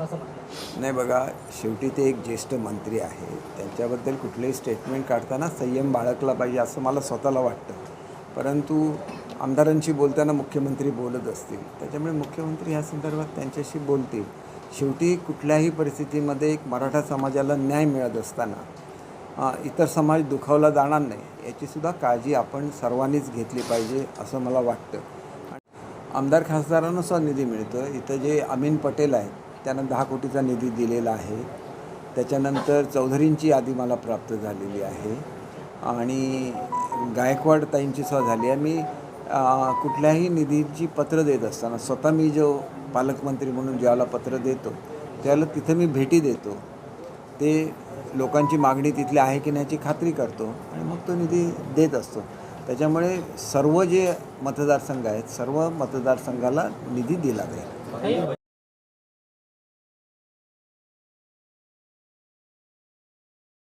नाही बघा शेवटी ते एक ज्येष्ठ मंत्री आहे त्यांच्याबद्दल कुठलेही स्टेटमेंट काढताना संयम बाळगला पाहिजे असं मला स्वतःला वाटतं. परंतु आमदारांशी बोलताना मुख्यमंत्री बोलत असतील. त्याच्यामुळे मुख्यमंत्री ह्या संदर्भात त्यांच्याशी बोलतील. शेवटी कुठल्याही परिस्थितीमध्ये एक मराठा समाजाला न्याय मिळत असताना इतर समाज दुखावला जाणार नाही याचीसुद्धा काळजी आपण सर्वांनीच घेतली पाहिजे असं मला वाटतं. आमदार खासदारांना सुद्धा निधी मिळतो इथं जे अमीन पटेल आहेत त्यांना दहा कोटीचा निधी दिलेला आहे. त्याच्यानंतर चौधरींची यादी मला प्राप्त झालेली आहे. आणि गायकवाड ताईंची सुद्धा झाली आहे. मी कुठल्याही निधीची पत्र देत असताना स्वतः मी जो पालकमंत्री म्हणून ज्यावेळेला पत्र देतो त्यावेळेला तिथं मी भेटी देतो. ते लोकांची मागणी तिथली आहे की नाही याची खात्री करतो आणि मग तो निधी देत असतो. त्याच्यामुळे सर्व जे मतदारसंघ आहेत सर्व मतदारसंघाला निधी दिला जाईल.